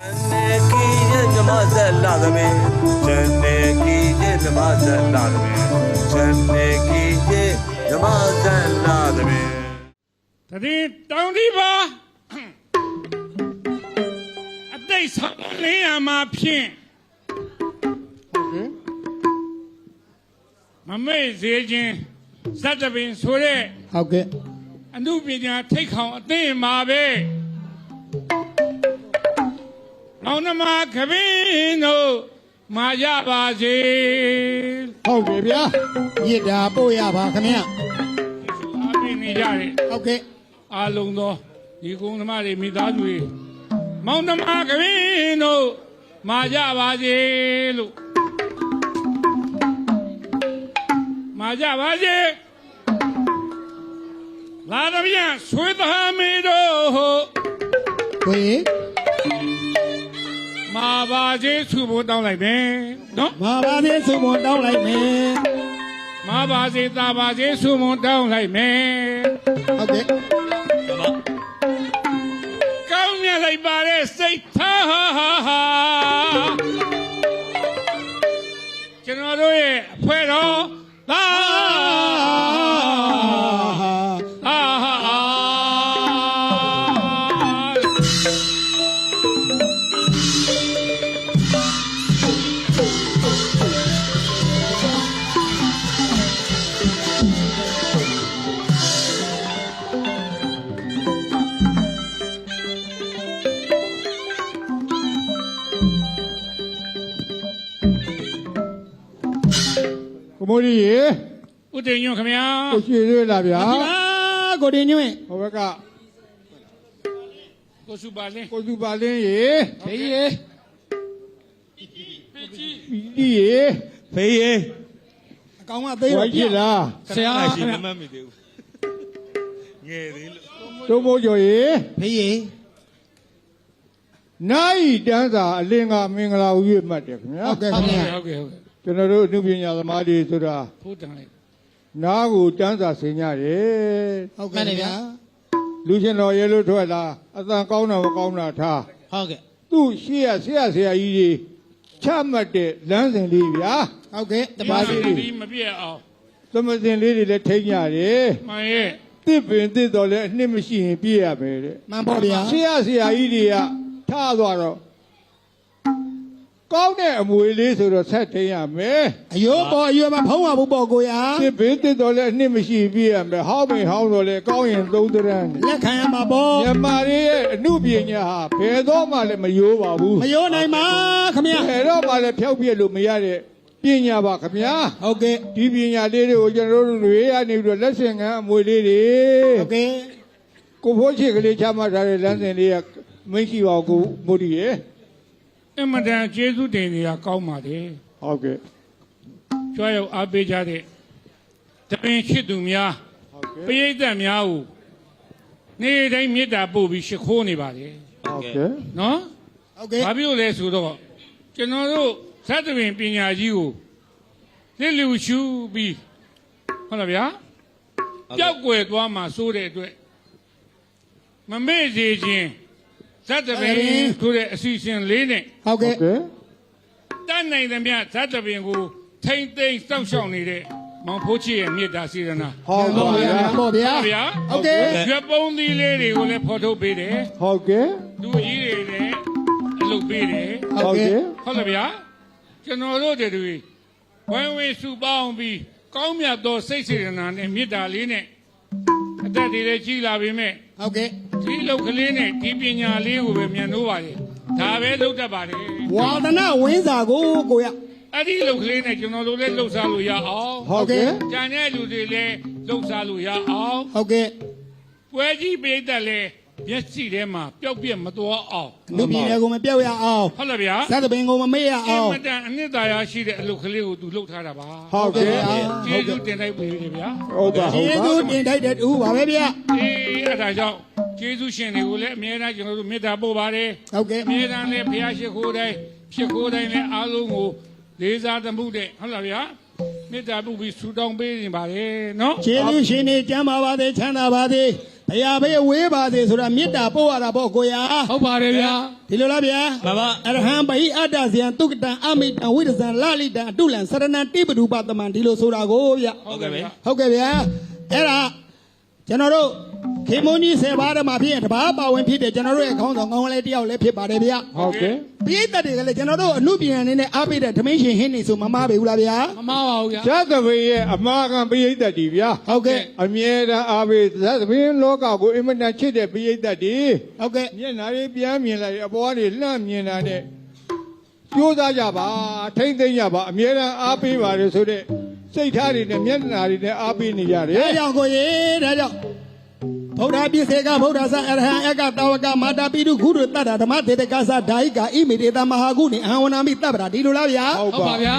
နေကီရဲ့မြမဆက်လာသမီးဇန်နေကီရဲ့မြမဆက်လာသမီးဇန်နေကီရဲ့မြမဆက်လာသမီးတတိတောင်းဒီပါအတိတ်ဆောင်လင်းရမှာဖြင့်မမေ့စေခြင်းဇတ်တပင်ဆိုတဲ့ဟုတ်ကဲ့အမှုပညာထိတ်ခေါင်အသိမှာပဲ မောင်နှမခပင်းတို့မာရပါစေဟုတ်ပြီဗျာမြစ်တာပို့ရပါခင်ဗျအားပေးနေကြတယ်ဟုတ်ကဲ့အားလုံးသောဒီကုန်းသမားတွေမိသားစုတွေမောင်နှမကပင်းတို့မာကြပါစေလို့မာကြပါစေလာတော့ပြန်ဆွေးသားမေတို့ကိုကြီး မာပါစေသူ့ဘုံတောင်းလိုက်မယ်နော်မာပါသေးစုံမတောင်းလိုက်မယ်မာပါစေတာပါစေသူ့ဘုံတောင်းလိုက်မယ်ဟုတ်ကဲ့ကောင်းမြတ်လိုက်ပါတဲ့စိတ်ထားဟာဟာဟာကျွန်တော်တို့ရဲ့အဖွဲ့တော်လာ ဦးတင်ညွန့်ခင်ဗျာကိုရှိသေးလားဗျာအာကိုတင်ညွင့်ဟိုဘက်ကကိုစုပါလင်းကိုသူပါလင်းရေဖေးရေပိကြီးပီတီရေဖေးရေအကောင်ကသေးဝိုတော့င်းရှိလားဆရာရှိမမှတ်မိသေးဘူးငယ်သေးလို့တုံးမိုးကျော်ရေဖေးရေနိုင်တန်းစာအလင်းကမင်္ဂလာဦးရွတ်မှတ်တယ်ခင်ဗျာဟုတ်ကဲ့ခင်ဗျာဟုတ်ကဲ့ဟုတ်ကဲ့ကျွန်တော်တို့အနုပညာသမားတွေဆိုတာဖိုးတန်လိုက် နားကိုတန်းစာဆင်ကြတယ်ဟုတ်ကဲ့ဗျာလူရှင်တော်ရဲလို့ထွက်လာအတန်ကောင်းတာမကောင်းတာထားဟုတ်ကဲ့သူ့ရှေ့ရဆရာဆရာကြီးတွေချမှတ်တဲ့လမ်းစဉ်လေးဗျာဟုတ်ကဲ့တဒီပါးမှာလေးဒီမပြည့်အောင်သမစဉ်လေးတွေလည်းထိန်းရတယ်မှန်ရဲ့တစ်ပင်တစ်တော်လည်းအနှစ်မရှိရင်ပြည့်ရမယ်တဲ့မှန်ပါဗျာဆရာဆရာကြီးတွေကထားသွားတော့ ကောင်းတဲ့အမွေလေးဆိုတော့ဆက်ထိန်းရမယ်အယိုးပေါ်အယိုးမှာဖုံးရဖို့ပေါ့ကိုရာတစ်ပင်တစ်တော်လည်းအနှစ်မရှိရင်ပြည့်ရမယ်ဟောင်းပင်ဟောင်းတော်လည်းကောင်းရင်သုံးတရန်းလက်ခံရမှာပေါ့မြန်မာတွေရဲ့အမှုပညာဟာဘယ်တော့မှလည်းမယိုးပါဘူးမယိုးနိုင်ပါခင်ဗျာဘယ်တော့မှလည်းဖျောက်ပြက်လို့မရတဲ့ပညာပါခင်ဗျာဟုတ်ကဲ့ဒီပညာလေးတွေကိုကျွန်တော်တို့တွေရနေပြီးတော့လက်ဆင့်ကမ်းအမွေလေးတွေဟုတ်ကဲ့ကိုဖိုးချစ်ကလေးချမှတ်ထားတဲ့လမ်းစဉ်လေးကမရှိပါဘူးကိုမို့ဒီရဲ့ အမတန်ကျေးဇူးတင်နေတာကောင်းပါလေဟုတ်ကဲ့ကြွားရောက်အားပေးကြတဲ့တပင်ချစ်သူများဟုတ်ကဲ့ပရိသတ်များကိုနေ့တိုင်းမေတ္တာပို့ပြီးရှိခိုးနေပါလေဟုတ်ကဲ့နော်ဟုတ်ကဲ့ဘာဖြစ်လို့လဲဆိုတော့ကျွန်တော်တို့သတ္တပင်ပညာကြီးကိုလစ်လျူရှုပြီးဟုတ်လားဗျာပျောက်ကွယ်သွားမှာစိုးတဲ့အတွက်မမေ့စေခြင်း သတ္တပင်ဆိုတဲ့အစီအစဉ်လေးနဲ့ဟုတ်ဟုတ်ကဲ့ကဲ့တတ်နိုင်သမျှသတ္တပင်ကိုထိမ့်သိမ့်စောင့်ရှောက်နေတဲ့မောင်ဖိုးချစ်ရဲ့မေတ္တာစေတနာဟုတ်ပါဗျာမှန်ပါဗျာဟုတ်ဗျာဟုတ်ကဲ့ရွက်ပုံးသီးလေးတွေကိုလည်းဖော်ထုတ်ပေးတယ်ဟုတ်ကဲ့လူကြီးတွေလည်းအလုပ်ပေးတယ်ဟုတ်ကဲ့ဟုတ်လားဗျာကျွန်တော်တို့တွေဝိုင်းဝန်းစုပေါင်းပြီးကောင်းမြတ်သောစိတ်စေတနာနဲ့မေတ္တာလေးနဲ့အသက်တွေလည်းကြီးလာပြီမဲ့ဟုတ်ကဲ့ ဒီလောက်ကလေးနဲ့ဒီပညာလေးကိုပဲမြန်လို့ပါလေဒါပဲလုပ်တတ်ပါတယ်ဝါဒနာဝင်းစာကိုကိုရအဲ့ဒီလောက်ကလေးနဲ့ကျွန်တော်တို့လည်းလှုပ်ရှားလို့ရအောင်ဟုတ်ကဲ့ကြံတဲ့လူတွေလည်းလှုပ်ရှားလို့ရအောင်ဟုတ်ကဲ့ပွဲကြီးပိတ်သက်လည်းမျက်စိထဲမှာပျောက်ပြက်မသွားအောင်လူပြည်တွေကိုမပြောက်ရအောင်ဟုတ်လားဗျာသတ္တပင်ကိုမမေ့ရအအောင်င်မတန်အနှစ်သာရရှိတဲ့အလုပ်ကလေးကိုသူလှုပ်ထားတာပါဟုတ်ကဲ့ကျေးဇူးတင်လိုက်ပြီလေဗျာဟုတ်ပါဟုတ်ကျေးပါဇူးတင်ထိုက်တဲ့တူပါပဲဗျာအေးအဲ့ဒါကြောင့် ကျေးဇူးရှင်တွေကိုလည်းအမြဲတမ်းကျွန်တော်တို့မေတ္တာပို့ပါတယ်ဟုတ်ကဲ့အမြဲတမ်းလည်းဘုရားရှိခိုးတိုင်းဖြစ်ခိုးတိုင်းလည်းအားလုံးကိုလေးစားသမှုတဲ့ဟုတ်လားဗျာမေတ္တာပို့ပြီးဆူတောင်းပေးနေပါတယ်နော်ကျေးဇူးရှင်တွေကျမ်းပါပါသေးချမ်းသာပါသေးဖဘုရားဘေးဝေးပါစေဆိုတာမေတ္တာပို့ရတာပေါ့ကိုရာဟုတ်ပါတယ်ဗျာဒီလိုလားဗျာမှန်ပါအရဟံဘိအတ္တဇယံတုကတံအမိတံဝိဒဇံလလိတံအတုလံစရဏံတိပဒုပတမံဒီလိုဆိုတာကိုဗျာဟုတ်ကဲ့ပဲဟုတ်ကဲ့ဗျာအဲ့ဒါကျွန်တော်တို့ ခေမုန်းကြီးဆယ်ပါးဓမ္မဖြစ်ရင်တပါးပါဝင်ဖြစ်တယ်ကျွန်တော်တို့ရဲ့ခေါင်းဆောင်ကောင်းကလေးတယောက်လည်းဖြစ်ပါတယ်ဗျာဟုတ်ကဲ့ပိဋကတ်တွေကလည်းကျွန်တော်တို့အမှုပြန်အနေနဲ့အားပေးတဲ့ဓမင်းရှင်ဟင်းနေဆိုမမားပေဘူးလားဗျာမမပါဘူးဗျာဇတ်သဘင်ရဲ့အမာခံပိယိတ္တတီဗျာဟုတ်ကဲ့အမြဲတမ်းအားပေးဇတ်သဘင်လောကကိုအင်မတန်ချစ်တဲ့ပိယိတ္တတီဟုတ်ကဲ့မျက်နှာလေးပြန်မြင်လိုက်အပေါ်ကနေလှမ်းမြင်တာနဲ့ကြိုးစားကြပါထိမ့်သိမ့်ကြပါအမြဲတမ်းအားပေးပါလေဆိုတဲ့စိတ်ထားတွေနဲ့မျက်နှာတွေနဲ့အားပေးနေကြတယ်ဒါကြောင့်ကိုရေဒါကြောင့် ဗုဒ္ဓပိစေကဗုဒ္ဓဆာအရဟံအကတာဝကမာတာပိတုခုတို့တတ္တဓမ္မတေတကသဒာယိကာဣမိတေတမဟာကုနေအဟံဝနာမိတပ္ပရာဒီလိုလားဗျာဟုတ်ဟုတ်ပါပါဗျာ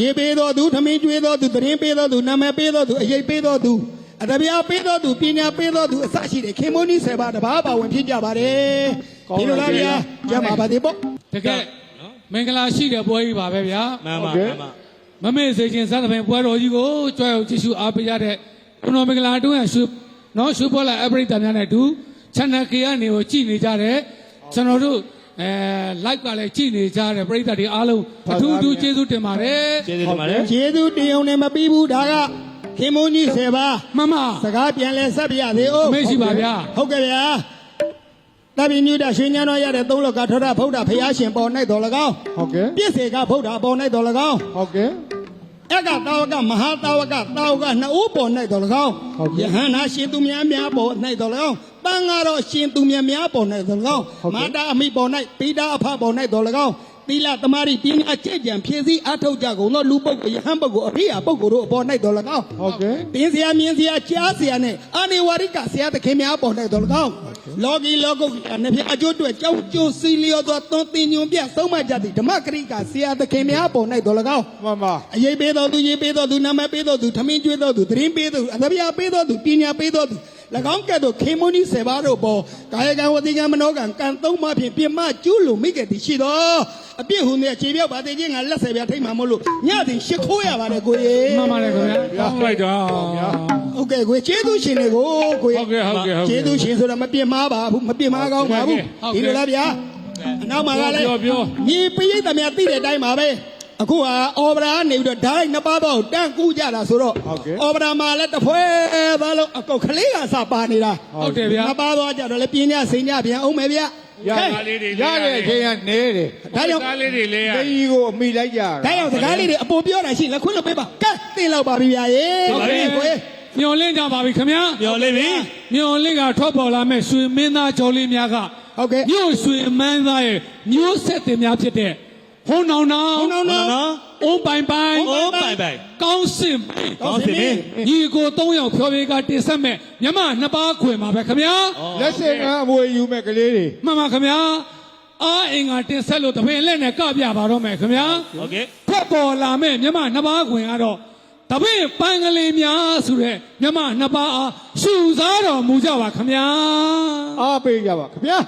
ရေပေးတော်သူထမင်းကျွေးတော်သူသတင်းပေးတော်သူနာမည်ပေးတော်သူအရေးပေးတော်သူအတပြားပေးတော်သူပညာပေးတော်သူအစရှိတဲ့ခေမုန်းကြီးဆယ်ပါးတပါးပါဝင်ဖြစ်ကြပါတယ်ဒီလိုလားဗျာကြမှာပါသေးပေါ့တကယ်မင်္ဂလာရှိတဲ့ပွဲကြီးပါပဲဗျာမှန်ပါမှန်ပါမမေ့စေခြင်းစသဖြင့်ပွဲတော်ကြီးကိုကြွယ်အောင်ကြည့်ရှုအားပေးရတဲ့ဘုရားမင်္ဂလာတွင်းရှု နော်ရှုပေါ်လာအပရိသတ်များနဲ့အတူ channel K ကနေကိုကြည့်နေကြတယ်ကျွန်တော်တို့အဲ live ကလည်းကြည့်နေကြတယ်ပရိသတ်တွေအားလုံးအထူးအထူးကျေးဇူးတင်ပါတယ်ကျေးဇူးတင်ပါတယ်ကျေးဇူးတင်အောင်လည်းမပြီးဘူးဒါကခေမုန်းကြီးဆယ်ပါးမမစကားပြန်လဲဆက်ပြရသေးအောင်အမေ့ရှိပါဗျာဟုတ်ကဲ့ဗျာတပိညုတရွှေညံတော်ရတဲ့သုံးလောကထောတာဗုဒ္ဓဖရာရှင်ပေါ်၌တော်၎င်းဟုတ်ကဲ့ပြည့်စေကဗုဒ္ဓပေါ်၌တော်၎င်းဟုတ်ကဲ့ အကတာဝကမဟာတာဝကတာဝကနှစ်ဦးပေါ်၌တော်၎င်းဟုတ်ကဲ့ယဟန္တာရှင်သူများများပေါ်၌တော်၎င်းတန်ဃာတော်ရှင်သူများများပေါ်၌တော်၎င်းဟုတ်ကဲ့မာတာအမိပေါ်၌ပိတာအဖပေါ်၌တော်၎င်း သီလသမารိပညာကျင့်ကြံဖြည့်စည်းအထောက်ကြကုန်သောလူပုဂ္ဂိုလ်ယဟန်ပုဂ္ဂိုလ်အရိယာပုဂ္ဂိုလ်တို့အပေါ်၌တော်၎င်းဟုတ်ကဲ့တင်းစရာမြင်းစရာကြားစရာနဲ့အာနေဝရိကဆရာသခင်များပေါ်၌တော်၎င်းလောကီလောကုတ်နဲ့ဖြင့်အကျိုးတွေ့ကြောင်းကျိုးစီလျော်သောသွန်သင်ညွန်ပြသုံးမှတ်ကြသည့်ဓမ္မကရိကဆရာသခင်များပေါ်၌တော်၎င်းမမအရေးပေးတော်သူရေးပေးတော်သူနာမည်ပေးတော်သူထမင်းကျွေးတော်သူသတင်းပေးတော်သူအသဗျာပေးတော်သူပညာပေးတော်သူ၎ င်းကဲ့သို့ခေမုန်ကြီးဆေပါတို့ပေါ်ကာယကံဝတိကံမနောကံကံသုံးပါးဖြင့်ပြမကျူးလို့မိခဲ့သည်ရှိတော်အပြစ်ဟုန်တဲ့ခြေပြောက်ပါသေးခြင်းငါလက်ဆယ်ပြထိတ်မှမို့လို့ညသည်ရှ िख ိုးရပါတယ်ကိုရေမမလည်းခင်ဗျာကောင်းလိုက်တော့ဟုတ်ကဲ့ကိုကျေးဇူးရှင်တွေကိုကိုရေဟုတ်ကဲ့ဟုတ်ကဲ့ဟုတ်ကဲ့ကျေးဇူးရှင်ဆိုတာမပြစ်မှားပါဘူးမပြစ်မှားကောင်းပါဘူးဟုတ်ကဲ့ဒီလိုလားဗျာအနောက်မှာကလည်းပြောပြောညီပိဋကမြတ်သိတဲ့အတိုင်းပါပဲ အခုဟာအော်ဗရာနေပြီးတော့ဓာတ်နှစ်ပါးတော့တန့်ကူးကြတာဆိုတော့ဟုတ်ကဲ့အော်ဗရာမှာလည်းတစ်ဖွဲသားလုံးအကောက်ကလေးကစပါနေတာဟုတ်တယ်ဗျာနှစ်ပါးတော့ကြတော့လည်းပြင်းညစိန်ညပြန်အောင်မယ်ဗျာရဟဲ့ရတဲ့အချိန်ကနေတယ်ဒါကြောင့်သားလေးတွေလေးရတကြီးကိုအမိလိုက်ကြတာဒါကြောင့်စကားလေးတွေအပေါ်ပြောတာရှိလက်ခွင့်လို့ပေးပါကဲတင်လောက်ပါပြီဗျာရေဟုတ်ကဲ့ကိုရေမျော်လင့်ကြပါပြီခင်ဗျာမျော်လင့်ပြီမျော်လင့်ကထွက်ပေါ်လာမဲ့ရွှေမင်းသားကျော်လေးများကဟုတ်ကဲ့မြို့ရွှေမန်းသားရဲ့မျိုးဆက်တင်များဖြစ်တဲ့ ဟုံနောင်နောင်ဟောင်းနောင်နောင်နော်အုံးပိုင်ပိုင်အိုးပိုင်ပိုင်ကောင်းစင်ကောင်းစီမင်းညီကို၃ယောက်ဖြောပြေကတင်ဆက်မဲ့မြမနှစ်ပါးခွင်ပါပဲခင်ဗျာလက်စင်ကအမွေယူမဲ့ကလေးတွေမှန်ပါခင်ဗျာအားအင်္ဂါတင်ဆက်လို့တပင်လက်နဲ့ကပြပါတော့မယ်ခင်ဗျာဟုတ်ကဲ့ထွက်ပေါ်လာမဲ့မြမနှစ်ပါးခွင်ကတော့တပည့်ပန်းကလေးများဆိုတဲ့မြမနှစ်ပါးအားရှူစားတော်မူကြပါခင်ဗျာအားပေးကြပါခင်ဗျာ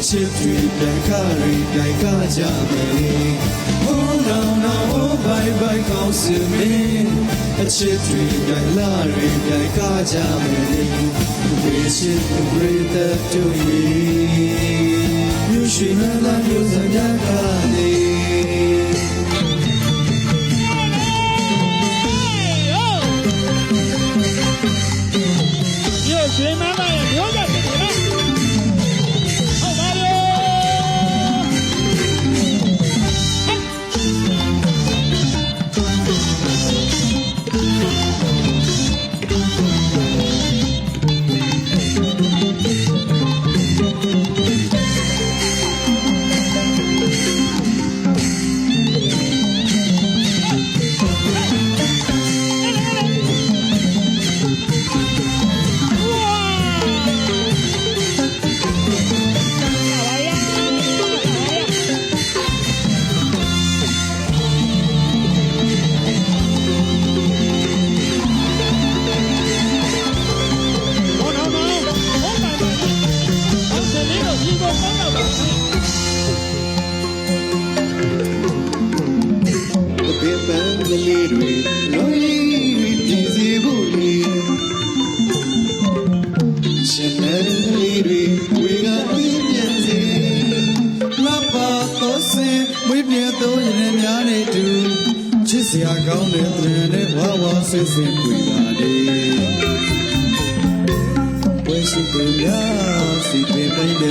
အချစ်တွေပြန်ခရီကြိုက်ကားကြမယ်လေ Oh no no oh bye bye ကောင်းစင်နေအချစ်တွေပြန်လာရီကြိုက်ကားကြမယ်လေ Wish it to bring that to you You should have that you said that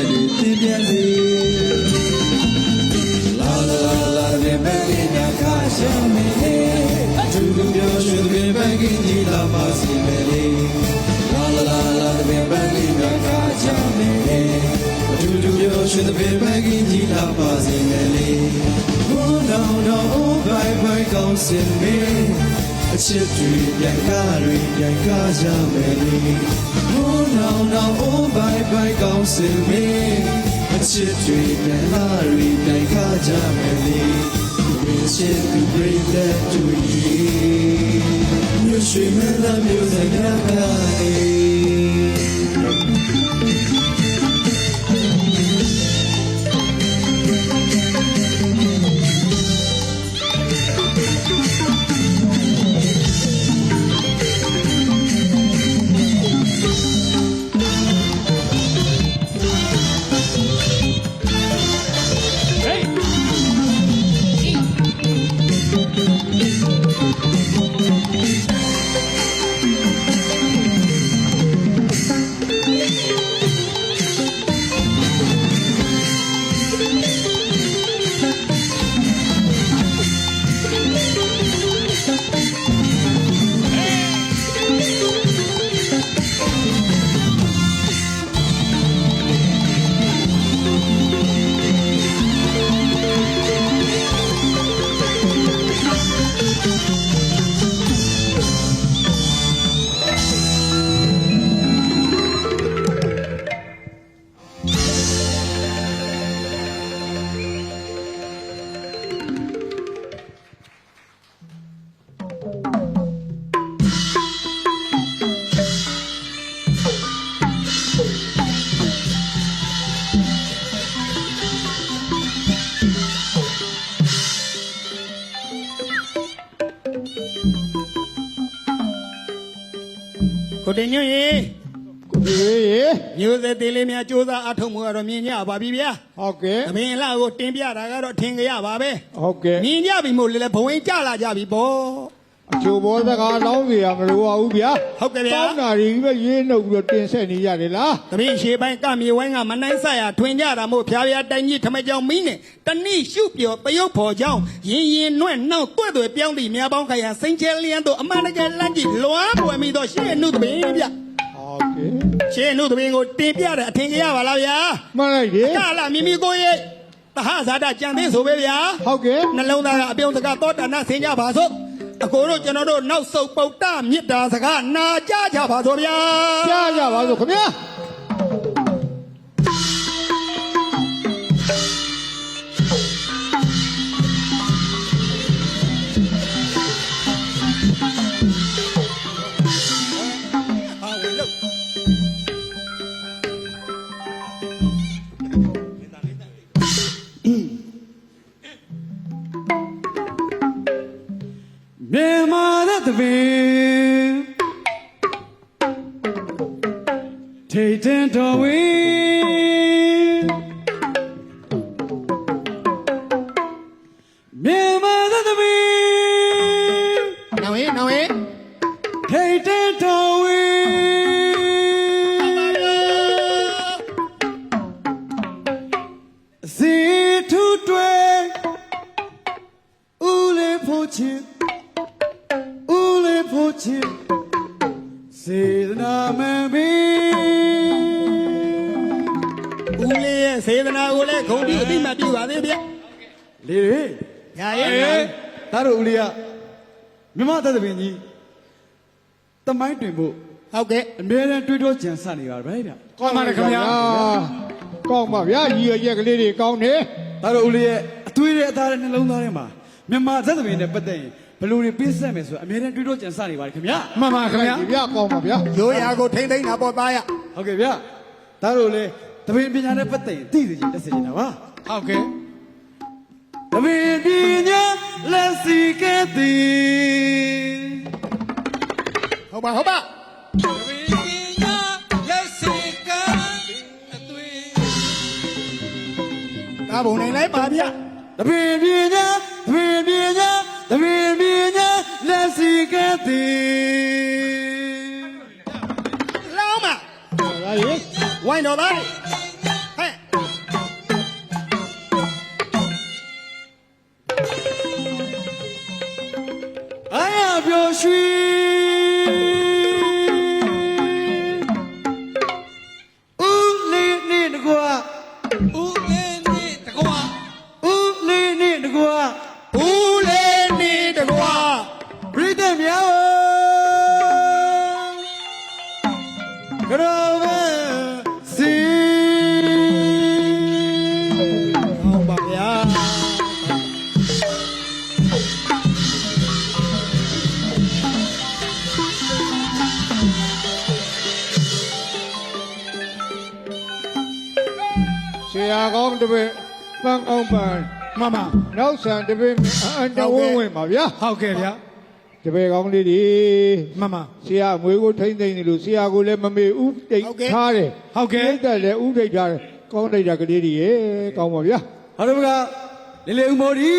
里面里，啦啦啦啦！面包里面卡香米，煮煮煮的面包给你打发滋味哩。啦啦啦啦！的面包里面卡香米，煮煮煮的面包给你打发滋味哩。我到那屋摆摆高兴米，吃一点卡瑞点卡香米。La la la la de Belina casa me Tu tu yo yo de Belina la pasi me Oh no no oh bye bye ကောင်းစင်မေအချစ်တွေပြန်ကားတွေပြန်ကားကြမယ်လေ Oh no no oh bye bye ကောင်းစင်မေအချစ်တွေပြန်လာတွေပြန်ကားကြမယ်လေ Wish it to bring that to you မြွှေမလာမျိုးစကားပါလေ ညွန့်ရေကိုပြေရေမျိုးသက်သေးလေးများစူးစမ်းအထောက်မှုကတော့မြင်ကြပါပြီဗျာဟုတ်ကဲ့သမင်းလာကိုတင်ပြတာကတော့ထင်ကြရပါပဲဟုတ်ကဲ့မြင်ကြပြီမို့လေလေဘဝင်ကြလာကြပြီပေါ့ အချို့ဘောစကားလောင်းစီရမလို့ပါဘူးဗျာဟုတ်ကဲ့ဗျာတောင်းတာတွေပဲရေးနှုတ်ပြီးတော့တင်ဆက်နေရတယ်လားသမင်းရှေပိုင်းကမြေဝိုင်းကမနိုင်ဆက်ရထွင်ကြတာမို့ဖျားဖျားတိုင်ကြီးထမကြောင်မင်းနဲ့တနိရှုပြောတရုပ်ဖော်ကြောင်းရင်ရင်နှွဲ့နှောက်တွဲ့တွဲ့ပြောင်းသည့်မြားပေါင်းခရစိန်ချဲလျန်းတို့အမှန်တကယ်လန့်ကြည့်လွားပွယ်မိတော့ရှေ့အနုသမင်းဗျဟုတ်ကဲ့ရှေ့အနုသမင်းကိုတင်ပြတဲ့အထင်ကြီးရပါလားဗျာမှန်လိုက်တယ်ကလာမိမိကိုရဲ့တဟဇာတကြံသေးဆိုပဲဗျာဟုတ်ကဲ့နှလုံးသားကအပြုံးစကားသောတာနာဆင်ကြပါစို့ အကိုတို့ကျွန်တော်တို့နောက်ဆုတ်ပုတ်တမေတ္တာစကားနာကြကြပါစို့ဗျာကြားကြပါစို့ခင်ဗျာ မြမသက်သပင်ကြီးတမိုင်းတွင်ဖို့ဟုတ်ကဲ့အမြဲတမ်းတွေးတောကြံစနေပါဗျာဗျာကောင်းပါလေခင်ဗျာကောင်းပါဗျာရည်ရွယ်ရက်ကလေးတွေကောင်းတယ်ဒါတို့ဦးလေးရဲ့အသွေးရဲ့အသားရဲ့နှလုံးသားထဲမှာမြမသက်သပင်နဲ့ပတ်သက်ရင်ဘယ်လိုတွေပြည့်စက်မယ်ဆိုတာအမြဲတမ်းတွေးတောကြံစနေပါတယ်ခင်ဗျာမှန်ပါခင်ဗျာဗျာကောင်းပါဗျာရိုးရာကိုထိမ့်သိမ့်တာပေါ့သားရဟုတ်ကဲ့ဗျာဒါတို့လေသပင်ပညာနဲ့ပတ်သက်ရင်သိစေချင်တက်စေချင်တာပါဟုတ်ကဲ့သပင်ပညာ လက်စီကဲ့သည်ဟုတ်ပါဟုတ်ပါလက်စီကအသွေးဒါဘုံနိုင်လိုက်ပါဗျသပင်ပညာသပင်ပညာသပင်ပညာလက်စီကဲ့သည်လောင်းမဒါရေဝိုင်းတော်သားဟဲ့ ရ န်ပါနောက်ဆန်တပည့်အန်တဝင်းဝင်ပါဗျာဟုတ်ကဲ့ဗျာတပည့်ကောင်းလေးတွေမှန်ပါဆရာငွေကိုထိမ့်သိမ့်တယ်လို့ဆရာကိုလည်းမမေ့ဥတိတ်ထားတယ်ဟုတ်ကဲ့ိတ်တယ်လည်းဥတိတ်ထားတယ်ကောင်းတိတ်တာကလေးတွေရေကောင်းပါဗျာဟာတို့ကလေလေဦးမော်ဒီ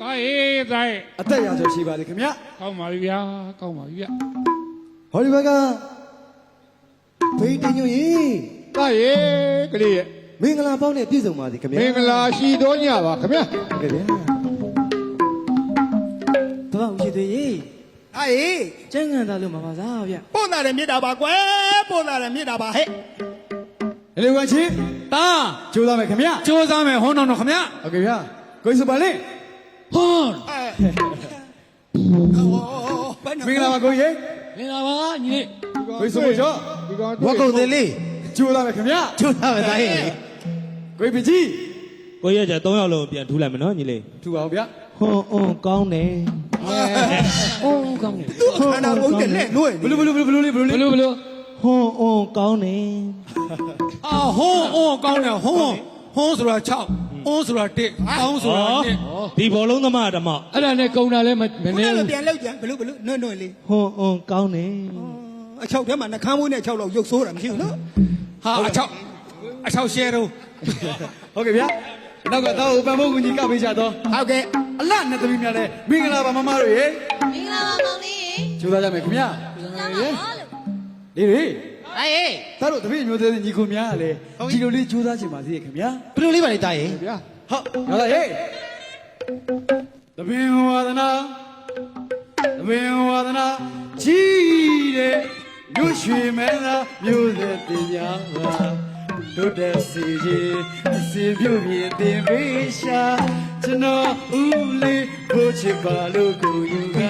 တာရေးတာရေးအသက်ရာကျော်ရှိပါလေခင်ဗျကောင်းပါပြီဗျာကောင်းပါပြီဗျာဟောဒီဘက်ကဘိတ်တင်ညွရေတာရေကလေးရဲ့ မင်္ဂလာပေါင်းနဲ့ပြည့်စုံပါစေခင်ဗျမင်္ဂလာရှိတော်ညပါခင်ဗျာဟုတ်ကဲ့ဗျာဘာဦးရှိသေးရေအေးကျန်းကန်သားလို့မှာပါစားဗျပို့တာလည်းမြစ်တာပါကွယ်ပို့တာလည်းမြစ်တာပါဟဲ့လေလေဝချင်းတာကျိုးသားမယ်ခင်ဗျစူးစမ်းမယ်ဟောတော်တော်ခင်ဗျာဟုတ်ကဲ့ဗျာကိုယ်စပါလေဟောမင်္ဂလာပါကိုကြီးမင်္ဂလာပါညီလေးကိုယ်စမို့ကျော်ဒီကောင်ဝါကုတ်သေးလေးကျိုးသားမယ်ခင်ဗျကျိုးသားပဲသားရဲ့ ကိုယ်ပကြီးကိုရကြ3ယောက်လုံးပြန်ထူလိုက်မယ်နော်ညီလေးထူအောင်ဗျာဟွန်းအွန်းကောင်းတယ်အွန်းကောင်းတယ်သူ့ခန္ဓာကိုယ်နဲ့လွင့်ဘလူးဘလူးဘလူးဘလူးလေးဘလူးဘလေးလို့ဘလို့ဟွန်းအွန်းကောင်းတယ်အာဟွန်းအော်ကောင်းတယ်ဟွန်းဟွန်းဆိုတာ6ဟွန်းဆိုတာ1ကောင်းဆိုတာ1ဒီဘောလုံးသမားဓမ္မအဲ့ဒါနဲ့ကုံတာလည်းမမဘနေယ်လိုဘူးပြန်လောက်ကြဘလို့ဘလို့နွန့်နွန့်လေးဟွန်းအွန်းကောင်းတယ်အချောက်ထဲမှာနှကမ်းမွေးနဲ့အချောက်လောက်ရုပ်ဆိုးတာမရှိဘူးနော်ဟာအချောက် အချောက်ရှဲတော့ဟုတ်ကဲ့ဗျာနောက်ကတော့ပန်ဖို့ကူကြီးကပေးကြတော့ဟုတ်ကဲ့အလှနဲ့သမီးများလည်းမင်္ဂလာပါမမတို့ရေမင်္ဂလာပါမောင်လေးရေကျိုးသားကြမယ်ခင်ဗျာလာပါဘောလို့လေးတွေအေးဒါတို့တပည့်မျိုးသေးညီကိုများကလည်းဒီလိုလေးကျိုးသားချင်ပါသေးရဲ့ခင်ဗျာဘယ်လိုလေးပါလဲသားရဲ့ဗျာဟုတ်ရလားဟေးတပင်ဝါဒနာတပင်ဝါဒနာကြီးတဲ့မြို့ရွှေမဲသာမြို့သက်တင်များပါ တို့တဲ့စီကြီးအစီပြုတ်ပြင်းတင်ပေးရှာကျွန်တော်ဦးလေးဖို့ချစ်ပါလို့ကိုယူက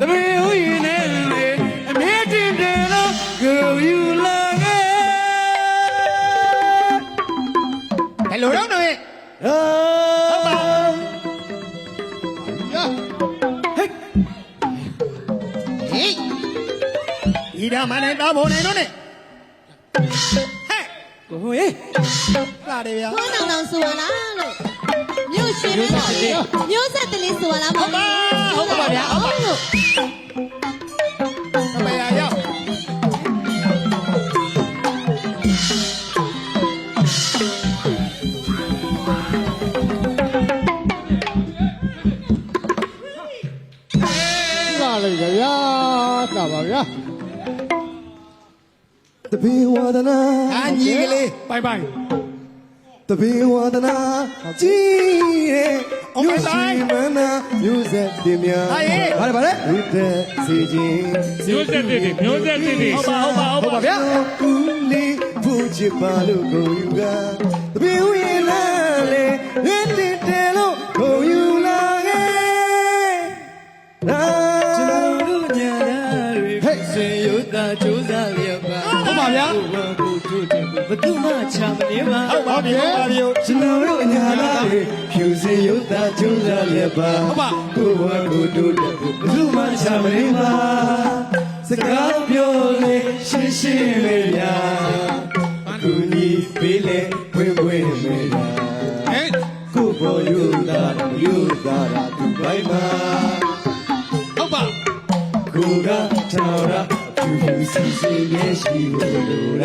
တပင်ဦးရင်နဲ့လေအမေတင်တယ်လို့ကိုယူလာခဲ့ဘယ်လိုတော့နွန့်ဟုတ်ပါဗျာဟဲ့ဟေးဒီဓမ္မနဲ့တာဘုံနေတော့နဲ့ 哎，哪里呀？我南南斯瓦拉洛，纽西兰，纽西兰的斯瓦拉普嘛。好吧好吧，好吧。哪里呀？哪呀？呀？ လို့အမေရရောက်ဘေဝဒနာအာညီကလေးပိုင်ပိုင်တဘေဝဒနာကြည်ရဲ့အောင်မဆိုင်မနာမျိုးဆက်တင်များဟာရေဘာလဲဘာလဲဝိသက်စီခြင်းမျိုးဆက်တစ်တွေမျိုးဆက်တစ်တွေဟုတ်ပါဟုတ်ပါဟုတ်ပါဗျာကူလီဖူချစ်ပါလို့ကိုယူကတဘေဝေလာလေရစ်တေတဲလို့ကိုယူလာခဲ့ သူမှချမနေပါဟုတ်ပါပြီဟုတ်ပါပြီကျွန်တော်တို့အညာသားတွေဖြူစင်ရုပ်သားကျုံးစားလျက်ပါဟုတ်ပါကိုဘဝကိုတို့တယ်ဘသူမှချမနေပါစကားပြောလေရှင်းရှင်းလေးများကူညီပေးလေဖွင့်ဖွင့်လေးများဟဲ့ကိုဘောယူသားယူသားရာသူပိုင်ပါဟုတ်ပါကိုကထော်ရာဖြူဖြူစီစီရဲ့ရှိလို့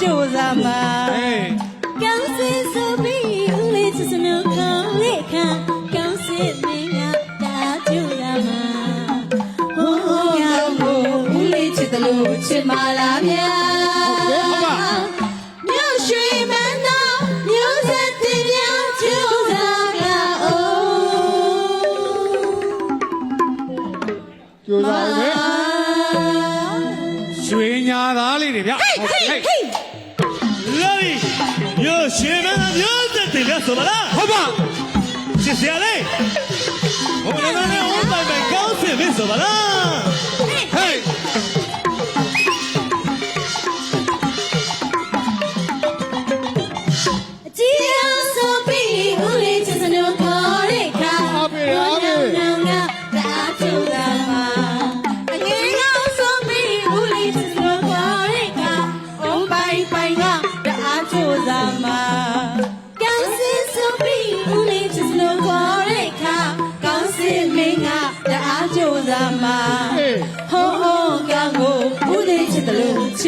တအားကျူတာမှာဟေးကောင်းစင်ဆိုပြီးဦးလေးချစ်တယ်လို့ခေါ်တဲ့ခါကောင်းစင်မင်းကတအားကျူတာမှာဘုန်းကောင်ကိုဦးလေးချစ်တယ်လို့ချစ်မလားဗျာဟုတ်ပါမြို့ရွှေမန်း ရှင်မန်းမြို့သက်တယ်ရဆိုပါလားဟုတ်ပါရှစ်စရာလေးဘုရားနဲ့ဦးပိုင်ပိုင်ကောင်းစင်ပြီဆိုပါလားဟေး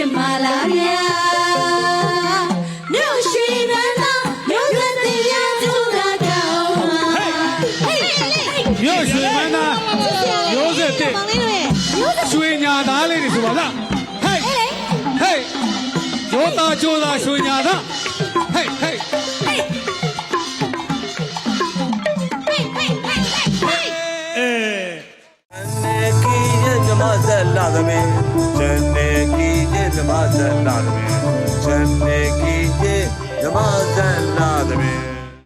တယ်လို့ချစ်မလားဗျာမြို့ရှိနန်းသာမြို့သက်တရားကျူတာကောင်းဟေးဟေးဟေးမြို့ရွှေမန်းသားမျိုးဆက်တစ်မောင်လေးတို့ရဲ့မြို့သက်ရွှေညာသားလေးတွေဆိုပါလားဟေးဟေးလေဟေးဂျိုးသားဂျိုးသားရွှေညာသားဟေးဟေးဟေးဟေးဟေးဟေးဟေးဟေးအဲနေကီ ရဲ့မြမဆက်လာသမီးဇန်နေကီရဲ့မြမဆက်လာသမီးဇန်နေကီရဲ့မြမဆက်လာသမီး